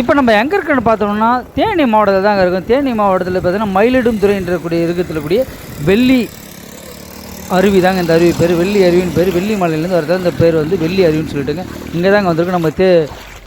இப்போ நம்ம எங்கே இருக்குன்னு பார்த்தோம்னா தேனி மாவட்டத்தில் தாங்க இருக்கும். தேனி மாவட்டத்தில் பார்த்தீங்கன்னா மயிலிடும் துறைன்றக்கூடிய இருக்கத்தில் கூடிய வெள்ளி அருவி தாங்க இந்த அருவி பேர். வெள்ளி அருவின்னு பேர். வெள்ளி மலையிலேருந்து வரதான் இந்த பேர் வந்து வெள்ளி அருவின்னு சொல்லிட்டுங்க. இங்கே தாங்க வந்திருக்கு. நம்ம தே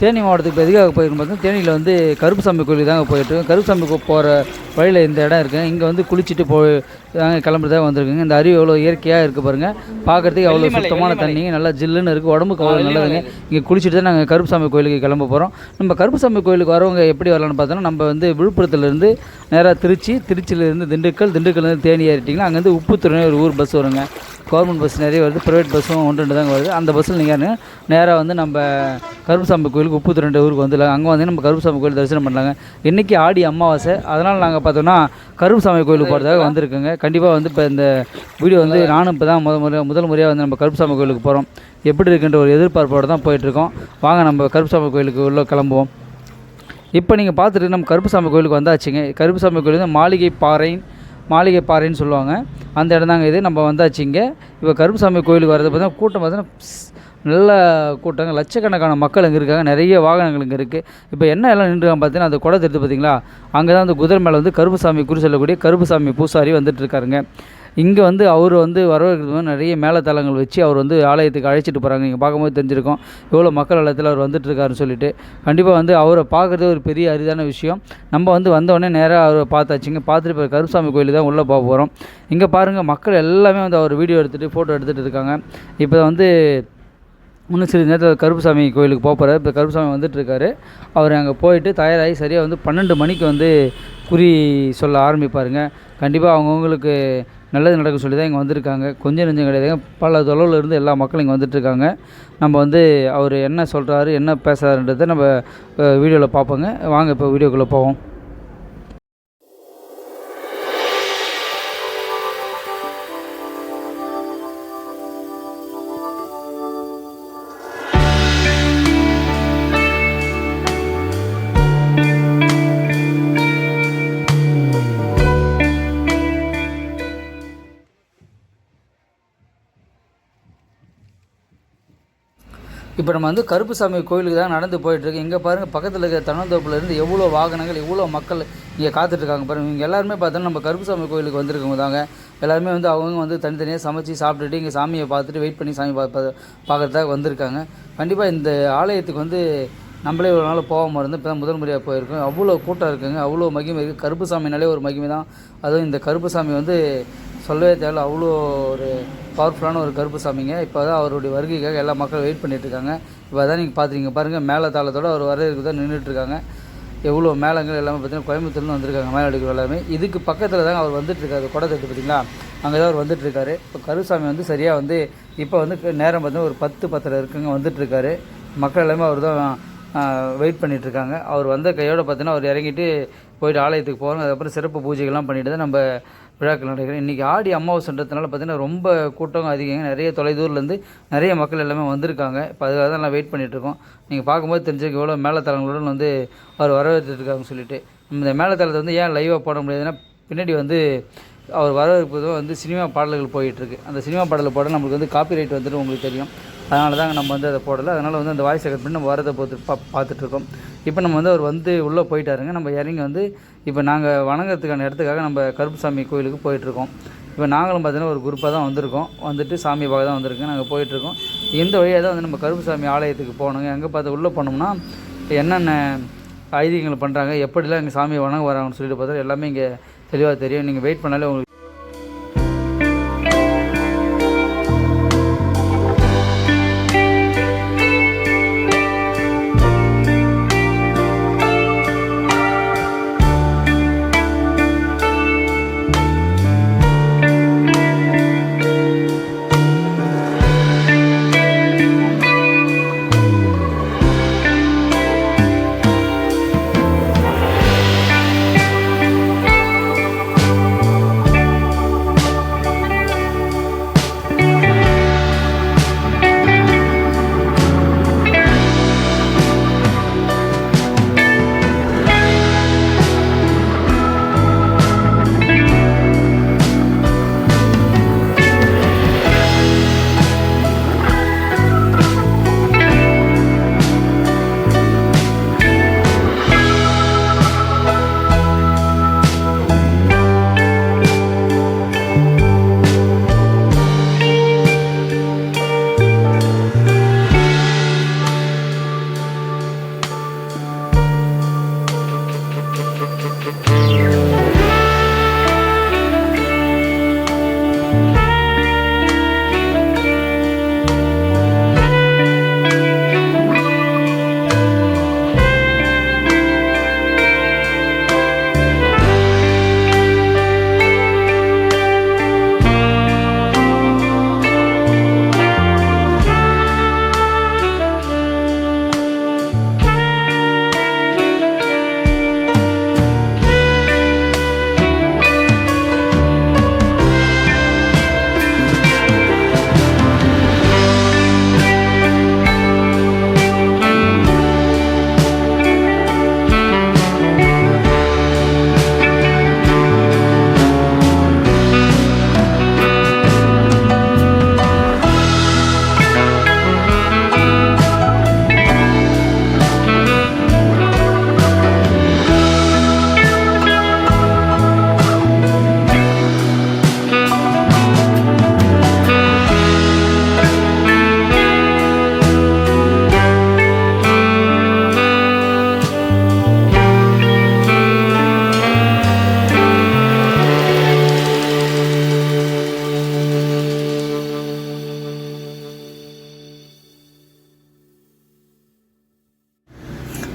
தேனி மாவட்டத்துக்கு இப்போ எதுக்காக போயிருக்கோம் பார்த்தீங்கன்னா தேனியில் வந்து கருப்புசாமி கோயிலுக்கு தாங்க போயிட்டு கருப்புசாமி கோ- போகிற வழியில் இந்த இடம் இருக்குது இங்கே வந்து குளிச்சுட்டு போய் தாங்க கிளம்புறதாக வந்திருக்குங்க. இந்த அருவி எவ்வளோ இயற்கையாக இருக்குது பாருங்கள் பார்க்குறதுக்கு அவ்வளோ சுத்தமான தண்ணி நல்லா ஜில்லுன்னு இருக்குது உடம்புக்கு அவ்வளோ நல்லதுங்க. இங்கே குளிச்சுட்டு தான் நாங்கள் கருப்புசாமி கோயிலுக்கு கிளம்ப போகிறோம் நம்ம கருப்புசாமி கோயிலுக்கு வரவங்க எப்படி வரலாம்னு பார்த்தோன்னா நம்ம வந்து விழுப்புரத்துலேருந்து நேராக திருச்சி திருச்சியிலேருந்து திண்டுக்கல் திண்டுக்கல்லேருந்து தேனி ஏறிட்டிங்கன்னா அங்கேருந்து உப்புத்துறைன்னு ஒரு ஊர் பஸ் வருங்க. கவர்மெண்ட் பஸ் நிறைய வருது ப்ரைவேட் பஸ்ஸும் ஒன்று ரெண்டு தாங்க வருது. அந்த பஸ்ஸில் நீங்கள் நேராக வந்து நம்ம கருப்புசாமி கோயிலுக்கு உப்புத்துறை ஊருக்கு வந்துடலாம் அங்கே வந்து நம்ம கருப்புசாமி கோயில் தரிசனம் பண்ணலாங்க இன்றைக்கி ஆடி அமாவாசை. அதனால் நாங்கள் பார்த்தோன்னா கருப்புசாமி கோயிலுக்கு போகிறதாக வந்திருக்கோங்க. கண்டிப்பாக வந்து இப்போ இந்த வீடியோ வந்து நானும் இப்போ தான் முத முறை முதல் முறையாக வந்து நம்ம கருப்புசாமி கோயிலுக்கு போகிறோம் எப்படி இருக்குன்ற ஒரு எதிர்பார்ப்போடு தான் போயிட்டுருக்கோம். வாங்க நம்ம கருப்புசாமி கோயிலுக்கு உள்ள கிளம்புவோம். இப்போ நீங்கள் பார்த்துட்டு நம்ம கருப்புசாமி கோயிலுக்கு வந்தாச்சுங்க. கருப்புசாமி கோயில் வந்து மாளிகை பாறை மாளிகை பாறைன்னு சொல்லுவாங்க. அந்த இடம் தாங்க இது. நம்ம வந்தாச்சுங்க இப்போ கருப்புசாமி கோயிலுக்கு வரது பார்த்தா கூட்டம் பார்த்தீங்கன்னா நல்ல கூட்டங்கள் லட்சக்கணக்கான மக்கள் இங்கே இருக்காங்க நிறைய வாகனங்கள் இங்கே இருக்குது இப்போ என்ன எல்லாம் நின்றுருக்காங்க பார்த்தீங்கன்னா அந்த குடை தெரியுது பார்த்தீங்களா? அங்கே தான் அந்த குதிரை மேலே வந்து கருப்புசாமி குறி சொல்லக்கூடிய கருப்புசாமி பூசாரி வந்துட்டு இருக்காருங்க. இங்கே வந்து அவர் வந்து வரவேற்கிறது நிறைய மேலத்தலங்கள் வச்சு அவர் வந்து ஆலயத்துக்கு அழைச்சிட்டு போகிறாங்க நீங்கள் பார்க்கும்போது தெரிஞ்சிருக்கும். எவ்வளோ மக்கள் இடத்துல அவர் வந்துட்டுருக்காருன்னு சொல்லிட்டு. கண்டிப்பாக வந்து அவரை பார்க்குறது ஒரு பெரிய அரிதான விஷயம். நம்ம வந்து வந்தோடனே நேராக அவரை பார்த்தாச்சுங்க. பார்த்துட்டு இப்போ கருப்புசாமி கோயில் தான் உள்ளே போக போகிறோம் இங்கே பாருங்கள் மக்கள் எல்லாமே வந்து அவர் வீடியோ எடுத்துகிட்டு ஃபோட்டோ எடுத்துகிட்டு இருக்காங்க. இப்போ வந்து இன்னும் சிறிது நேரத்தில் கருப்புசாமி கோயிலுக்கு போக போகிறார் இப்போ கருப்புசாமி வந்துட்டுருக்காரு. அவர் அங்கே போயிட்டு தயாராகி சரியாக வந்து பன்னெண்டு மணிக்கு வந்து குறி சொல்ல ஆரம்பிப்பாருங்க. கண்டிப்பாக அவங்கவுங்களுக்கு நல்லது நடக்கும் சொல்லி தான் இங்கே வந்திருக்காங்க. கொஞ்சம் நெஞ்சம் கிடையாதுங்க. பல தொலைவில் இருந்து எல்லா மக்களும் இங்கே வந்துட்டுருக்காங்க. நம்ம வந்து அவர் என்ன சொல்கிறாரு என்ன பேசுகிறாருன்றதை நம்ம வீடியோவில் பார்ப்போங்க. வாங்க இப்போ வீடியோக்குள்ளே போவோம். இப்போ நம்ம வந்து கருப்புசாமி கோயிலுக்கு தான் நடந்து போயிட்டுருக்கு. இங்கே பாருங்கள் பக்கத்தில் இருக்கிற தனந்தோப்புல இருந்து எவ்வளோ வாகனங்கள் எவ்வளோ மக்கள் இங்கே காத்துட்ருக்காங்க பாருங்கள் இவங்க எல்லாருமே பார்த்தோன்னா நம்ம கருப்புசாமி கோயிலுக்கு வந்திருக்கவங்க தாங்க. எல்லாருமே வந்து அவங்க வந்து தனித்தனியாக சமைச்சு சாப்பிட்டுட்டு இங்கே சாமியை பார்த்துட்டு வெயிட் பண்ணி சாமி பார்ப்ப பார்க்குறதுக்காக வந்திருக்காங்க. கண்டிப்பாக இந்த ஆலயத்துக்கு வந்து நம்மளே ஒரு நாள் போகாமல் இருந்து இப்போ தான் முதல் முறையாக போயிருக்கோம். அவ்வளோ கூட்டம் இருக்குங்க. அவ்வளோ மகிமை இருக்குது கருப்புசாமினாலே ஒரு மகிமை தான் அதுவும் இந்த கருப்புசாமி வந்து சொல்லவே தேவையில்ல. அவ்வளோ ஒரு பவர்ஃபுல்லான ஒரு கருப்பு சாமிங்க. இப்போ தான் அவருடைய வருகைக்காக எல்லா மக்களும் வெயிட் பண்ணிகிட்ருக்காங்க இருக்காங்க. இப்போ தான் நீங்கள் பார்த்துருக்கீங்க பாருங்கள் மேலே தாளத்தோடு அவர் வரதுக்கு தான் நின்றுட்டுருக்காங்க எவ்வளோ மேளங்கள் எல்லாமே பார்த்தீங்கன்னா கோயம்புத்தூர்னு வந்திருக்காங்க மேலடிக்கிற எல்லாமே. இதுக்கு பக்கத்தில் தான் அவர் வந்துட்டு இருக்காரு குடை பார்த்தீங்களா அங்கே தான் அவர் வந்துட்டுருக்காரு இப்போ கருசாமி வந்து சரியாக வந்து இப்போ வந்து நேரம் பார்த்தீங்கன்னா ஒரு பத்து பத்தரை இருக்குங்க வந்துட்டுருக்காரு மக்கள் எல்லாமே அவர் தான் வெயிட் பண்ணிகிட்ருக்காங்க இருக்காங்க. அவர் வந்த கையோடு பார்த்தீங்கன்னா அவர் இறங்கிட்டு போயிட்டு ஆலயத்துக்கு போகிறாங்க அதுக்கப்புறம் சிறப்பு பூஜைகள்லாம் பண்ணிட்டு தான் நம்ம விழாக்கள் நடக்கிறது இன்றைக்கி ஆடி அமாவாசைன்றதுனால பார்த்தீங்கன்னா ரொம்ப கூட்டம் அதிகங்க. நிறைய தொலைதூர்லேருந்து நிறைய மக்கள் எல்லாமே வந்திருக்காங்க. இப்போ அதுக்காக தான் நான் வெயிட் பண்ணிகிட்ருக்கோம் நீங்கள் பார்க்கும்போது தெரிஞ்சிருக்க எவ்வளோ மேலத்தலங்களுடன் வந்து அவர் வரவேற்றுருக்காங்கன்னு சொல்லிட்டு. இந்த மேலத்தலத்தை வந்து ஏன் லைவாக போட முடியாதுன்னா பின்னாடி வந்து அவர் வரவேற்பதும் வந்து சினிமா பாடல்கள் போயிட்டுருக்கு. அந்த சினிமா பாடல் போட நம்மளுக்கு வந்து காப்பி ரைட் வந்துட்டு உங்களுக்கு தெரியும். அதனால தாங்க நம்ம வந்து அதை போடலை. அதனால் வந்து அந்த வாய்ஸ் ரெக்கார்ட் பண்ணி நம்ம வரதை பார்த்து பா பார்த்துட்ருக்கோம். இப்போ நம்ம வந்து அவர் வந்து உள்ளே போயிட்டாருங்க. நம்ம இறங்கி வந்து இப்போ நாங்கள் வணங்குறதுக்கான இடத்துக்காக நம்ம கருப்புசாமி கோயிலுக்கு போயிட்டுருக்கோம். இப்போ நாங்களும் பார்த்தீங்கன்னா ஒரு குரூப்பாக தான் வந்திருக்கோம். வந்துட்டு சாமி பார்க்க தான் வந்திருக்கோம். நாங்கள் போயிட்டுருக்கோம். இந்த வழியாக தான் வந்து நம்ம கருப்புசாமி ஆலயத்துக்கு போகணுங்க. எங்கே பார்த்து உள்ளே போனோம்னா என்னென்ன ஐதீகங்கள் பண்ணுறாங்க எப்படிலாம் இங்கே சாமியை வணங்க வராங்கன்னு சொல்லிட்டு பார்த்தா எல்லாமே இங்கே தெளிவாக தெரியும். நீங்கள் வெயிட் பண்ணாலே உங்களுக்கு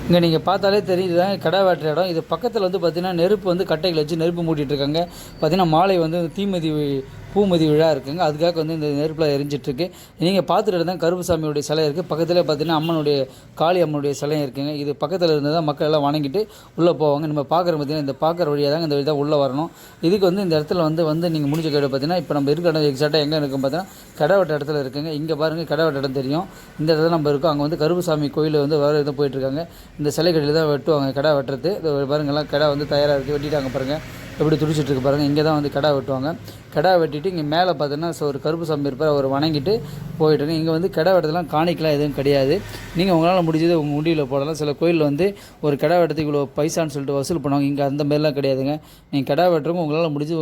இங்கே நீங்கள் பார்த்தாலே தெரியுது தான் கடை வெட்டுற இடம். இது பக்கத்தில் வந்து பார்த்திங்கன்னா நெருப்பு வந்து கட்டைகள் வச்சு நெருப்பு மூட்டிட்டு இருக்காங்க. பார்த்தீங்கன்னா மாலை வந்து தீமதி பூமதி விழா இருக்குங்க. அதுக்காக வந்து இந்த நெருப்பில் எரிஞ்சிட்ருக்கு. நீங்கள் பார்த்துட்டு தான் கருப்புசாமியுடைய சிலை இருக்குது பக்கத்தில் பார்த்தீங்கன்னா அம்மனுடைய காளி அம்மனுடைய சிலையும் இருக்குங்க. இது பக்கத்தில் இருந்து தான் மக்கள் எல்லாம் வணங்கிட்டு உள்ளே போவாங்க. நம்ம பார்க்குற பார்த்தீங்கன்னா இந்த பார்க்குற வழியாக தாங்க இந்த வழி தான் உள்ளே வரணும். இதுக்கு வந்து இந்த இடத்துல வந்து வந்து நீங்கள் முடிஞ்ச கடை பார்த்தீங்கன்னா இப்போ நம்ம இருக்கிற இடம் எக்ஸாக்டாக எங்கே இருக்கும் பார்த்தீங்கன்னா கடை வெட்ட இடத்துல இருக்குங்க. இங்கே பாருங்கள் கடவட்ட வெட்ட இடம் தெரியும். இந்த இடத்துல நம்ம இருக்கோம். அங்கே வந்து கருப்புசாமி கோயில் வந்து வேறு இதை போயிட்டுருக்காங்க இந்த சிலை கடையில் தான் வெட்டுவாங்க. கடை வெட்டுறது. பாருங்கள்லாம் எல்லாம் கடை வந்து தயாராக இருக்குது வெட்டிட்டாங்க பாருங்கள் எப்படி துடிச்சிட்ருக்கு பாருங்கள் இங்கே தான் வந்து கடா வெட்டுவாங்க. கடா வெட்டிட்டு இங்கே மேலே பார்த்தீங்கன்னா ஒரு கருப்பு சாமி இருப்பார் அவர் வணங்கிட்டு போயிட்டுருங்க இங்கே வந்து கடை வெட்டத்தெல்லாம் காணிக்கலாம் எதுவும் கிடையாது. நீங்கள் உங்களால் முடிஞ்சது உங்கள் முடிவில் போடலாம். சில கோயிலில் வந்து ஒரு கடை வெட்டத்துக்கு இவ்வளோ பைசான்னு சொல்லிட்டு வசூல் பண்ணுவாங்க. இங்கே அந்த மாதிரிலாம் கிடையாதுங்க. நீங்கள் கடை வெட்டுறவங்க உங்களால் முடிஞ்சு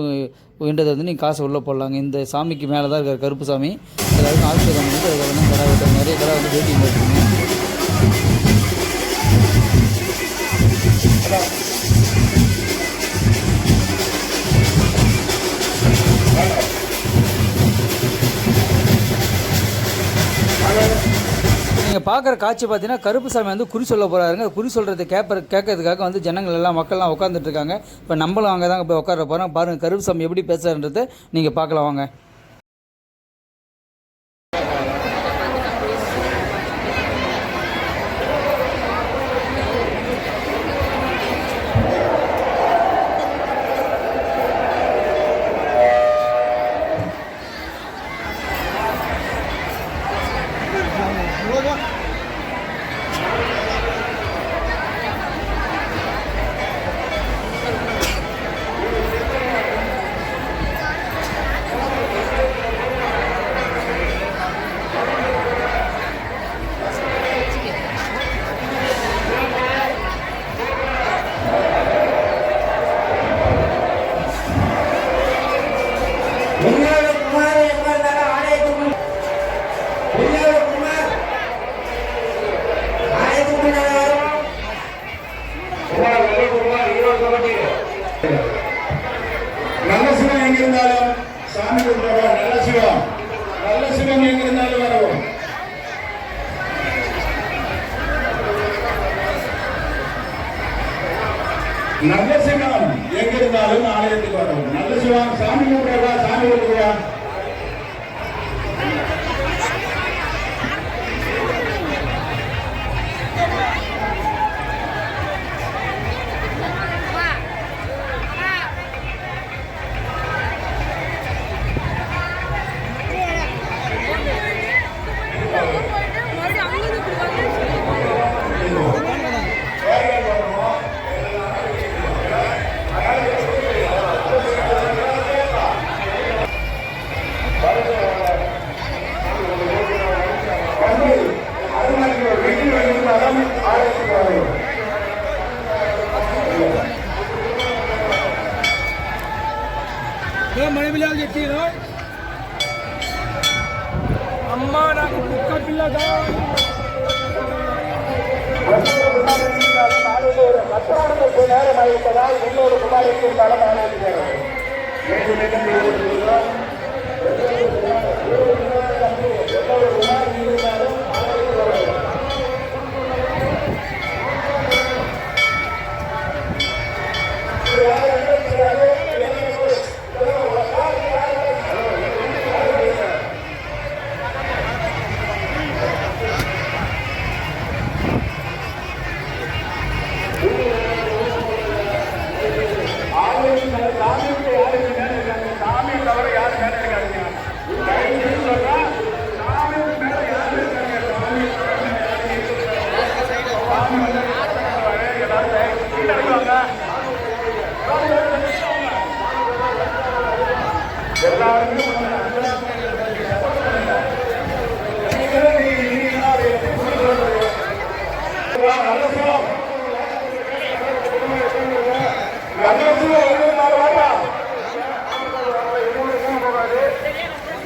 வேண்டதை வந்து நீங்கள் காசு உள்ளே போடலாங்க. இந்த சாமிக்கு மேலே தான் இருக்கிற கருப்பு சாமி. எல்லாருக்கும் ஆசீர்வாதம் பண்ணிட்டு அதில் வந்து கடை வெட்டுற நிறைய கடை வந்து வெயிட்டிங் இருக்குங்க நீங்கள் பார்க்குற காட்சி பார்த்தீங்கன்னா கருப்புசாமி வந்து குறி சொல்ல போகிறாருங்க குறி சொல்கிறது கேட்ப கேட்கறதுக்காக வந்து ஜனங்கள் எல்லாம் மக்கள்லாம் உட்காந்துட்டு இருக்காங்க. இப்போ நம்மளும் அங்கே தான் போய் உட்கார போகிறோம் பாருங்கள் கருப்புசாமி எப்படி பேசுறன்றதை நீங்கள் பார்க்கலாம் வாங்க. வரவும் நல்ல சிவம்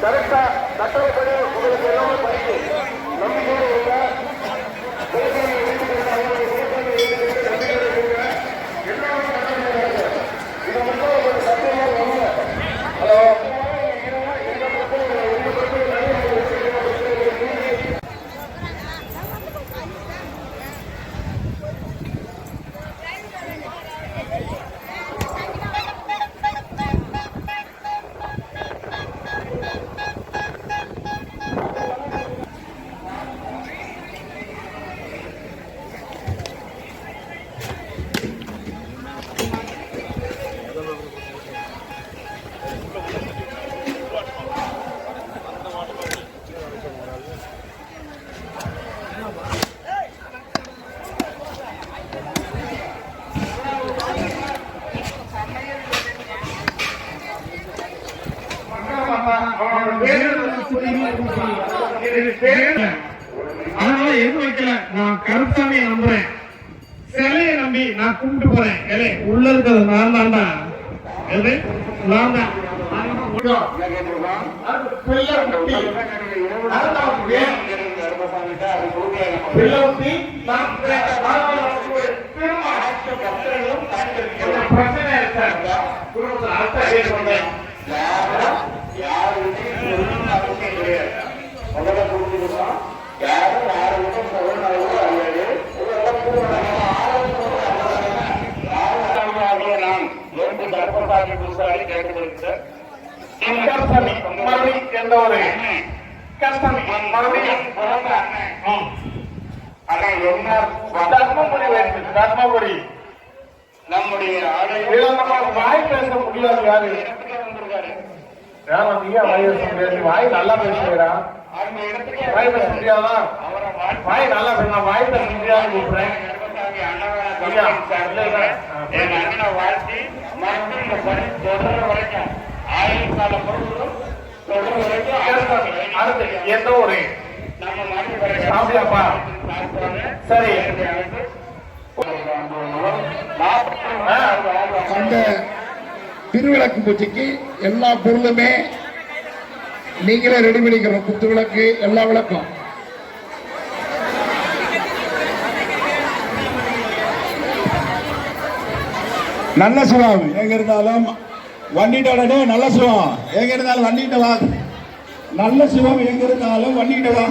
கரெக்டா சட்டப்படி உங்களுக்கு எல்லாமே அதனால எதுவும் வைக்கல நான் கருப்சாமியை நம்புறேன் சிலையை நம்பி நான் கும்பிட்டு போறேன் இலை உள்ள இருக்கிறது நான் தான்டா எது நான் தான் பிரச்சனை அர்த்தம் ஏற்பட்டேன் கஷ்டமி மறுபடி எந்த ஒரு கஷ்டமி. மறுபடியும் ம். தர்மபுரி வருது தர்மபுரி. நம்முடைய வாய் பேச முடியாது யாரு? வாய் பேச முடியாது. வாய் நல்லா பேசுகிறா அந்த இடத்துக்கு வாய் பேச முடியாதா? வாய் நல்லா பேச வாய் பேச முடியாது கூப்பிடுறேன் வாழ்த்தி தொடர வரைக்கும் ஆயுள் கால பொருளும் அடுத்து, எந்த ஒரு சரி அந்த திருவிளக்கு பூஜைக்கு எல்லா பொருளுமே நீங்களே ரெடி பண்ணிக்கிறோம் குத்து விளக்கு எல்லா விளக்கும். நல்ல சிவம் எங்க இருந்தாலும் வண்டிட்ட நல்ல சிவம். எங்க இருந்தாலும் வண்டிட்ட வா. நல்ல சிவம் எங்க இருந்தாலும் வண்டிக்கிட்ட வா.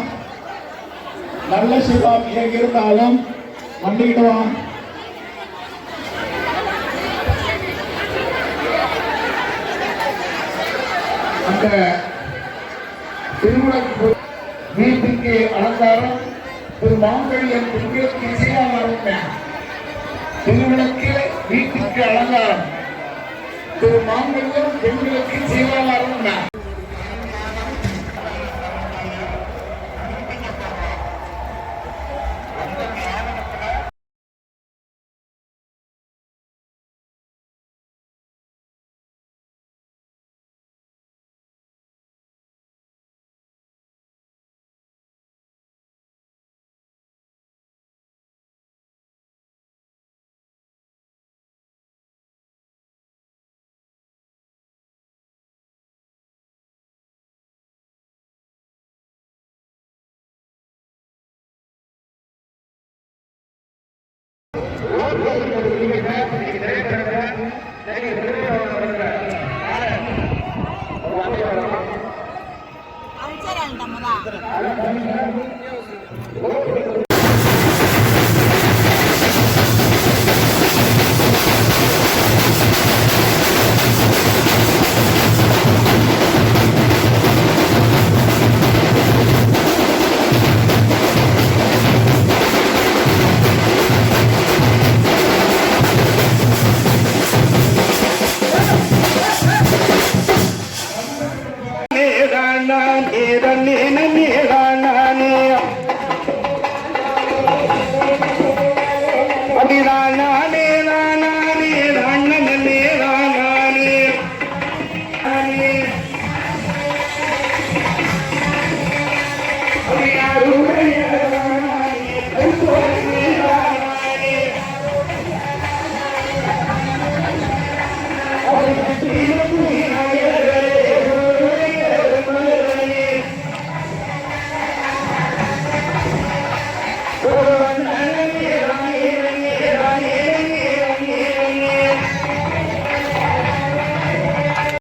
நல்ல சிவம் எங்க இருந்தாலும் வண்டிக்கிட்ட வா. அந்த திருமண வீட்டுக்கு அலங்காரம் திரு மாங்கல்யம் பெண்களுக்கு இசையாளரும் திருவிளக்கு வீட்டுக்கு அலங்காரம். திரு மாங்கல்யம் பெண்களுக்கு இசையாளரும் கல்ச்சரல் நம்ம தான் அடிதானே